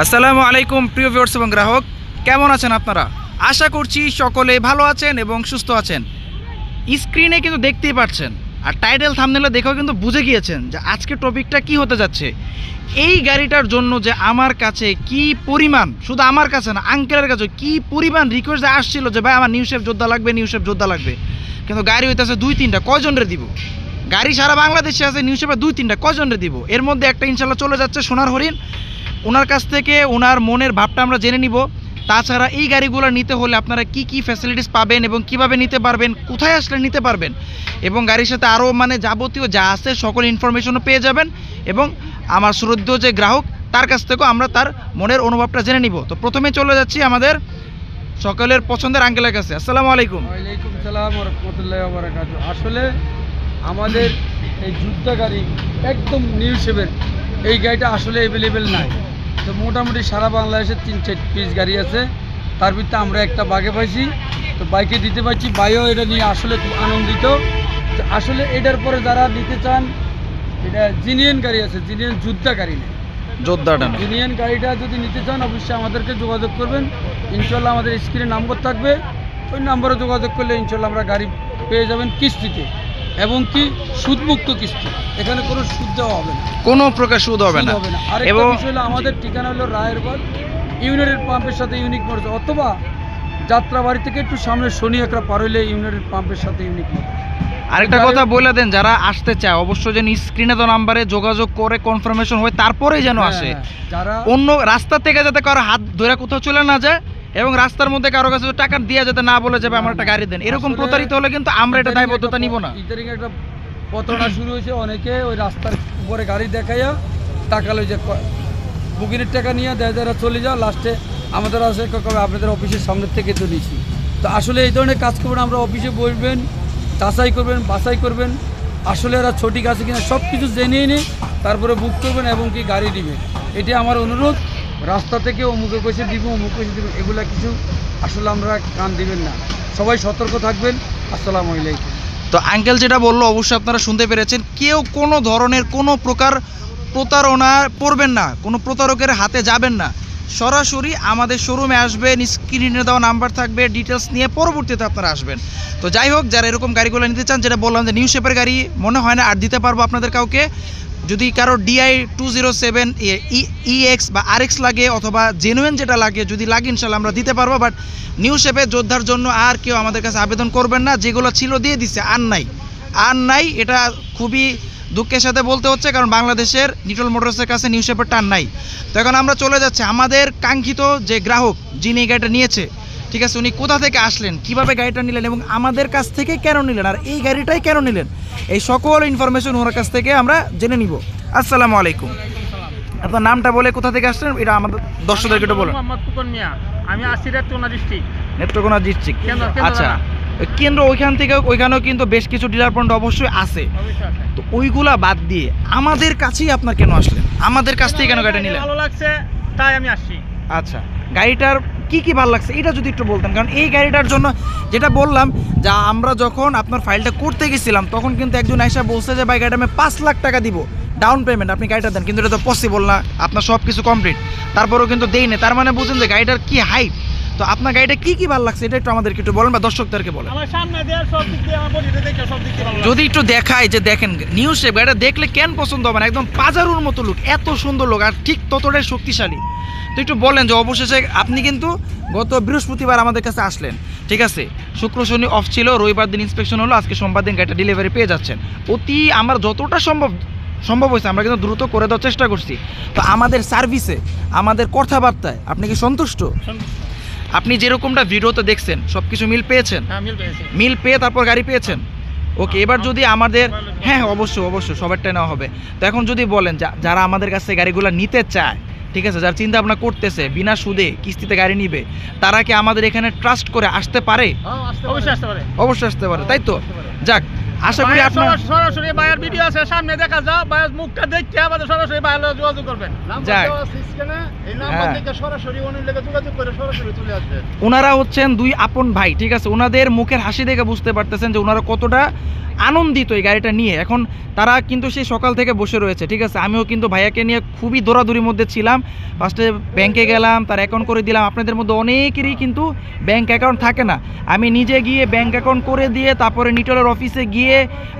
আসসালামু আলাইকুম, প্রিয় ভিউয়ার্স এবং গ্রাহক। কেমন আছেন আপনারা? আশা করছি সকলে ভালো আছেন এবং সুস্থ আছেন। স্ক্রিনে কিন্তু দেখতেই পাচ্ছেন, আর টাইটেল থামনেলে দেখেও কিন্তু বুঝে গিয়েছেন যে আজকে টপিকটা কি হতে যাচ্ছে। এই গাড়িটার জন্য যে আমার কাছে কি পরিমাণ, শুধু আমার কাছে না আঙ্কেলের কাছে কি পরিমাণ রিকোয়েস্ট আসছিল যে, ভাই, আমার নিউ যোদ্ধা লাগবে নিউ যোদ্ধা লাগবে। কিন্তু গাড়ি হইতেছে দুই তিনটা, কয়জনরে দিব? গাড়ি সারা বাংলাদেশে আছে নিউ দুই তিনটা, কয়জনরে দিব? এর মধ্যে একটা ইনশাল্লাহ চলে যাচ্ছে সোনার হরিণ। ওনার কাছ থেকে ওনার মনের ভাবটা আমরা জেনে নিব। তাছাড়া এই গাড়িগুলো নিতে হলে আপনারা কি কি ফ্যাসিলিটিস পাবেন এবং কীভাবে নিতে পারবেন, কোথায় আসলে নিতে পারবেন এবং গাড়ির সাথে আরও মানে যাবতীয় যা আছে সকল ইনফরমেশনও পেয়ে যাবেন এবং আমার শ্রদ্ধ যে গ্রাহক, তার কাছ থেকেও আমরা তার মনের অনুভবটা জেনে নিব। তো প্রথমে চলে যাচ্ছি আমাদের সকলের পছন্দের আঙ্কেলের কাছে। আসসালামু আলাইকুম। ওয়ালাইকুম সালাম রহমতুল্লাহ আসলে আমাদের এই যুদ্ধ গাড়ি একদম নিউ শেপের এই গাড়িটা আসলে অ্যাভেলেবেল নাই। তো মোটামুটি সারা বাংলাদেশে তিন চার পিস গাড়ি আছে। তার ভিতরে আমরা একটা বাঘে পাইছি। তো বাইকে দিতে পারছি। বাইও এটা নিয়ে আসলে খুব আনন্দিত। তো আসলে এটার পরে যারা নিতে চান এটা জিনিয়ান গাড়ি আছে। জিনিয়ান যোদ্ধা গাড়ি নেই যোদ্ধাটা না। ইউনিয়ন গাড়িটা যদি নিতে চান অবশ্যই আমাদেরকে যোগাযোগ করবেন। ইনশাল্লাহ আমাদের স্ক্রিনে নাম্বার থাকবে। ওই নাম্বারে যোগাযোগ করলে ইনশাল্লাহ আমরা গাড়ি পেয়ে যাবেন কিস্তিতে। এবং কি সুদমুক্ত কিস্তি। এখানে কোনো সুদ দেওয়া হবে না। কোনো প্রকার সুদ হবে না। আরেকটা এবং আমাদের ঠিকানা হলো রায়েরবাগ ইউনিয়নের পাম্পের সাথে ইউনিক মোটর অথবা যাত্রাবাড়ি থেকে একটু সামনে শনি একরা পার হইলে ইউনিয়নের পাম্পের সাথে ইউনিক মোটর আরেকটা কথা বলে দেন যারা আসতে চায় অবশ্যই যেন স্ক্রিনে তো নাম্বারে যোগাযোগ করে কনফার্মেশন হয় তারপরেই যেন আসে। হ্যাঁ, হ্যাঁ, যারা অন্য রাস্তা থেকে যাতে কারও হাত ধরে কোথাও চলে না যায় এবং রাস্তার মধ্যে কারও কাছে টাকা দিয়ে যাতে না বলে যাবে আমার একটা গাড়ি দেন। এরকম প্রতারিত হলে কিন্তু আমরা এটা দায়বদ্ধতা নিব না। ইদানিং একটা প্রতারণা শুরু হয়েছে অনেকে ওই রাস্তার উপরে গাড়ি দেখাইয়া টাকা লই যে বুকিংয়ের টাকা নিয়ে দেয় যারা চলে যাও লাস্টে আমাদের আছে আপনাদের অফিসের সামনের থেকে তো নিয়েছি তো আসলে এই ধরনের কাজ করবেন আমরা অফিসে বসবেন যাচাই করবেন বাছাই করবেন আসলে এরা সঠিক আছে কিনা সব কিছু জেনে নিয়ে তারপরে বুক করবেন এবং কি গাড়ি নেবেন এটি আমার অনুরোধ। রাস্তা থেকে অমুকে পয়সা দিব, অমুক পয়সা দিব, এগুলা কিছু আসলে আমরা কান দিবেন না। সবাই সতর্ক থাকবেন। আসসালামু আলাইকুম। তো আঙ্কেল যেটা বলল, অবশ্যই আপনারা শুনতে পেরেছেন, কেউ কোনো ধরনের কোনো প্রকার প্রতারণা পড়বেন না, কোনো প্রতারকের হাতে যাবেন না। সরাসরি আমাদের শোরুমে আসবেন স্ক্রিনে দেওয়া নাম্বার থাকবে ডিটেলস নিয়ে পরবর্তীতে আপনারা আসবেন। তো যাই হোক, যারা এরকম গাড়িগুলো নিতে চান, যেটা বললাম যে নিউজ পেপার গাড়ি, মনে হয় না, আর দিতে পারব আপনাদের কাউকে। যদি কারও DI two zero seven EX বা আরএক্স লাগে অথবা জেনুয়েন যেটা লাগে, যদি লাগে ইনশাল্লাহ আমরা দিতে পারব বাট নিউ শেপে যোদ্ধার জন্য আর কেউ আমাদের কাছে আবেদন করবেন না, যেগুলো ছিল দিয়ে দিছে, আর নাই। আর নাই, এটা খুবই দুঃখের সাথে বলতে হচ্ছে, কারণ বাংলাদেশের নিটল মোটরসের কাছে নিউ শেপের টান নাই। তো এখন আমরা চলে যাচ্ছি, আমাদের কাঙ্ক্ষিত যে গ্রাহক, যিনি গাড়িটা নিয়েছে ঠিক আছে উনি কোথা থেকে আসলেন কীভাবে গাড়িটা নিলেন এবং আমাদের কাছ থেকে কেন নিলেন আর এই গাড়িটাই কেন নিলেন এই সকল ইনফরমেশন ওনার কাছ থেকে আমরা জেনে নিব। আসসালামু আলাইকুম। আপনার নামটা বলে কোথা থেকে আসলেন এটা আমাদের দর্শকদেরকে একটু বলুন। আমি আসছি রেতুনা ডিস্ট্রিক্ট নেত্রকোনা ডিস্ট্রিক্ট আচ্ছা কেন্দ্র ওইখান থেকে ওইখানেও কিন্তু বেশ কিছু ডিলার পয়েন্ট অবশ্যই আছে। অবশ্যই আছে। তো ওইগুলা বাদ দিয়ে আমাদের কাছেই আপনার কেন আসলেন? আমাদের কাছ থেকে কেন গাড়িটা নিলেন? ভালো লাগছে তাই আমি আসছি। আচ্ছা গাড়িটার কি কি ভালো লাগছে এটা যদি একটু বলতেন। কারণ এই গাড়িটার জন্য যেটা বললাম, যা আমরা যখন আপনার ফাইলটা করতে গেছিলাম, তখন কিন্তু একজন আইসা বলছে যে, ভাই, গাড়িটা আমি পাঁচ লাখ টাকা দিব। ডাউন পেমেন্ট আপনি গাড়িটা দেন। কিন্তু এটা তো পসিবল না। আপনার সব কিছু কমপ্লিট তারপরেও কিন্তু দেই না তার মানে বুঝেন যে, গাড়িটার কি হাইট তো আপনার গাড়িটা কি কি ভালো লাগছে? এটা একটু আমাদেরকে একটু বলেন বা দর্শকদেরকে বলেন। আমার সামনে দেওয়ার সব দিক দিয়ে আমার বডিতে দেখে সব দিক দিয়ে ভালো লাগছে। যদি একটু দেখায় যে দেখেন নিউ শেপ গাড়িটা দেখলে কেন পছন্দ হবে না? একদম পাজারুর মতো লোক এত সুন্দর লোক আর ঠিক ততটাই শক্তিশালী। তো একটু বলেন যে অবশেষে আপনি কিন্তু গত বৃহস্পতিবার আমাদের কাছে আসলেন ঠিক আছে? শুক্র শনি অফ ছিল রবিবার দিন ইন্সপেকশন হলো আজকে সোমবার দিন গাড়িটা ডেলিভারি পেয়ে যাচ্ছেন। অতি আমার যতটা সম্ভব সম্ভব হয়েছে আমরা কিন্তু দ্রুত করে দেওয়ার চেষ্টা করছি। তো আমাদের সার্ভিসে আমাদের কথাবার্তায় আপনি কি সন্তুষ্ট। আপনি যেরকমটা ভিডিওতে দেখছেন সব কিছু মিল পেয়েছেন? হ্যাঁ মিল পেয়ে তারপর গাড়ি পেয়েছেন? ওকে এবার যদি আমাদের হ্যাঁ হ্যাঁ, অবশ্যই অবশ্যই সবারটা নেওয়া হবে। তো এখন যদি বলেন যারা আমাদের কাছে গাড়িগুলো নিতে চায় ঠিক আছে যারা চিন্তা ভাবনা করতেছে বিনা সুদে কিস্তিতে গাড়ি নিবে তারা কি আমাদের এখানে ট্রাস্ট করে আসতে পারে? অবশ্যই আসতে পারে। অবশ্যই আসতে পারে তাই তো? যাক আশা করি আপনার সরাসরি- ভাইয়ের ভিডিও আছে সামনে দেখা যাও ভাইয়ের মুখটা দেখতে আমাদের সরাসরি লগে যোগাযোগ করবেন। যাক। নাম্বার হ্যাঁ। ওনারা হচ্ছেন দুই আপন ভাই ঠিক আছে? ওনাদের মুখের হাসি দেখে বুঝতে পারতেছেন যে ওনারা কতটা আনন্দিত এই গাড়িটা নিয়ে। এখন তারা কিন্তু সেই সকাল থেকে বসে রয়েছে ঠিক আছে? আমিও কিন্তু ভাইয়াকে নিয়ে খুবই দৌড়াদৌড়ির মধ্যে ছিলাম। ফার্স্টে ব্যাংকে গেলাম তার অ্যাকাউন্ট করে দিলাম। আপনাদের মধ্যে অনেকেরই কিন্তু ব্যাংক অ্যাকাউন্ট থাকে না। আমি নিজে গিয়ে ব্যাংক অ্যাকাউন্ট করে দিয়ে তারপরে নিটলের অফিসে গিয়ে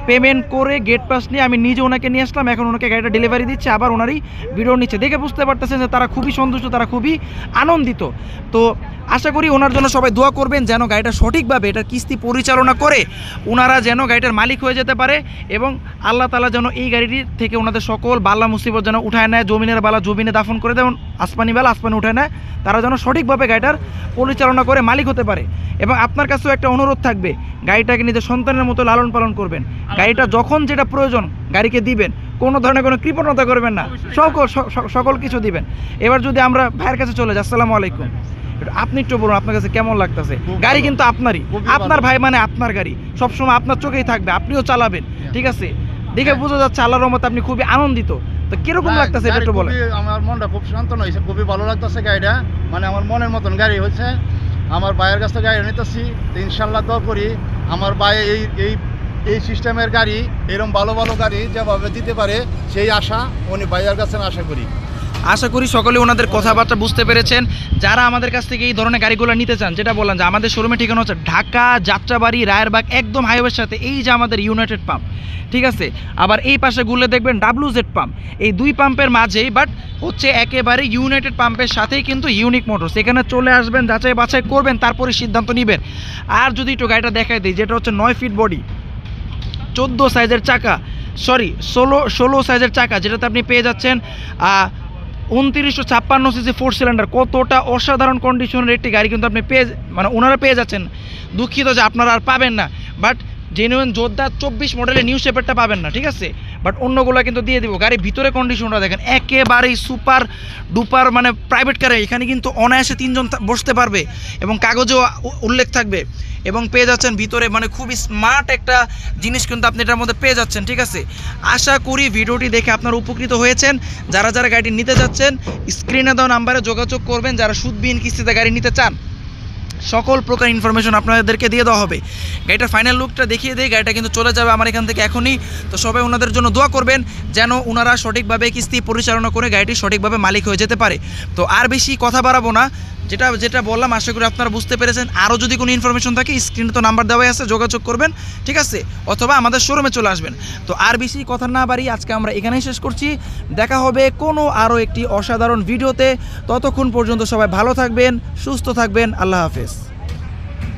পেমেন্ট করে গেট পাস নিয়ে আমি নিজে ওনাকে নিয়ে আসলাম। এখন ওনাকে গাড়িটা ডেলিভারি দিচ্ছে আবার ওনারই ভিডিও নিচ্ছে। দেখে বুঝতে পারতেছেন যে তারা খুবই সন্তুষ্ট, তারা খুবই আনন্দিত। তো আশা করি ওনার জন্য সবাই দোয়া করবেন যেন গাড়িটা সঠিকভাবে এটার কিস্তি পরিচালনা করে ওনারা যেন গাড়িটার মালিক হয়ে যেতে পারে এবং আল্লাহ তালা যেন এই গাড়িটির থেকে ওনাদের সকল বাল্লা মুসিবত যেন উঠায় নেয়, জমিনের বালা জমিনে দাফন করে দেয়, আসমানি বেলা আসমানি উঠায় নেয়, তারা যেন সঠিকভাবে গাড়িটার পরিচালনা করে মালিক হতে পারে। এবং আপনার কাছেও একটা অনুরোধ থাকবে, গাড়িটাকে নিজের সন্তানের মতো লালন পালন করবেন। গাড়িটা যখন যেটা প্রয়োজন গাড়িকে দিবেন কোনো ধরনের কোনো কৃপণতা করবেন না। সকল সকল কিছু দিবেন। এবার যদি আমরা ভাইয়ের কাছে চলে যাই আসসালামু আলাইকুম। আপনি একটু বলুন আপনার কাছে কেমন লাগতেছে? গাড়ি কিন্তু আপনারই। আপনার ভাই মানে আপনার গাড়ি। সবসময় আপনার চোখেই থাকবে আপনিও চালাবেন ঠিক আছে? দেখে হ্যাঁ। বোঝা যাচ্ছে আল্লাহর রহমতে আপনি খুবই আনন্দিত। তো কীরকম লাগতেছে এটা একটু বলেন। আমার মনটা খুব শান্তন হয়েছে খুবই ভালো লাগতেছে গাড়িটা। মানে আমার মনের মতন গাড়ি হয়েছে আমার ভাইয়ের কাছ থেকে গাড়ি নিতেছি। ইনশাল্লাহ দোয়া করি আমার ভাই এই এই এই সিস্টেমের গাড়ি এরকম ভালো ভালো গাড়ি যেভাবে দিতে পারে, সেই আশা উনি ভাইয়ের কাছে আশা করি। আশা করি সকলে ওনাদের কথাবার্তা বুঝতে পেরেছেন। যারা আমাদের কাছ থেকে এই ধরনের গাড়িগুলো নিতে চান, যেটা বললাম যে আমাদের শোরুমে ঠিকানা হচ্ছে ঢাকা, যাত্রাবাড়ি, রায়েরবাগ, একদম হাইওয়ের সাথে, এই যে আমাদের ইউনাইটেড পাম্প ঠিক আছে? আবার এই পাশে ঘুরলে দেখবেন ডাব্লু জেড পাম্প এই দুই পাম্পের মাঝেই বাট হচ্ছে একেবারে ইউনাইটেড পাম্পের সাথেই কিন্তু ইউনিক মোটরস এখানে চলে আসবেন যাচাই বাছাই করবেন, তারপরে সিদ্ধান্ত নেবেন। আর যদি একটু গাড়িটা দেখাই দিই, যেটা হচ্ছে নয় ফিট বডি চোদ্দ সাইজের চাকা সরি ষোলো ষোলো সাইজের চাকা যেটাতে আপনি পেয়ে যাচ্ছেন উনত্রিশশো ছাপ্পান্ন সিসি ফোর সিলিন্ডার কতটা অসাধারণ কন্ডিশনের একটি গাড়ি কিন্তু আপনি পেয়ে মানে ওনারা পেয়ে যাচ্ছেন। দুঃখিত যে আপনারা আর পাবেন না বাট জেনুইন যোদ্ধা চব্বিশ মডেলের নিউ শেপারটা পাবেন না, ঠিক আছে? বাট অন্যগুলো কিন্তু দিয়ে দিব। গাড়ির ভিতরে কন্ডিশনটা দেখেন, একেবারেই সুপার ডুপার মানে প্রাইভেট কারে এখানে কিন্তু অনায়াসে তিনজন বসতে পারবে এবং কাগজেও উল্লেখ থাকবে এবং পেয়ে যাচ্ছেন ভিতরে মানে খুবই স্মার্ট একটা জিনিস কিন্তু আপনি এটার মধ্যে পেয়ে যাচ্ছেন, ঠিক আছে? আশা করি ভিডিওটি দেখে আপনারা উপকৃত হয়েছেন। যারা যারা গাড়িটি নিতে যাচ্ছেন স্ক্রিনে দেওয়া নাম্বারে যোগাযোগ করবেন। যারা সুদবিহীন কিস্তিতে গাড়ি নিতে চান, সকল প্রকার ইনফরমেশন আপনাদেরকে দিয়ে দেওয়া হবে। গাড়িটার ফাইনাল লুকটা দেখিয়ে দিই, গাড়িটা কিন্তু চলে যাবে আমার এখান থেকে এখনই। তো সবাই ওনাদের জন্য দোয়া করবেন যেন ওনারা সঠিকভাবে কিস্তি পরিচালনা করে গাড়িটি সঠিকভাবে মালিক হয়ে যেতে পারে। তো আর বেশি কথা বাড়াবো না। যেটা যেটা বললাম, আশা করি আপনারা বুঝতে পেরেছেন। আরও যদি কোনো ইনফরমেশন থাকে স্ক্রিনে তো নাম্বার দেওয়াই আছে, যোগাযোগ করবেন, ঠিক আছে? অথবা আমাদের শোরুমে চলে আসবেন। তো আর বেশি কথা না বাড়ি আজকে আমরা এখানেই শেষ করছি। দেখা হবে কোনো আরও একটি অসাধারণ ভিডিওতে। ততক্ষণ পর্যন্ত সবাই ভালো থাকবেন, সুস্থ থাকবেন। আল্লাহ হাফেজ।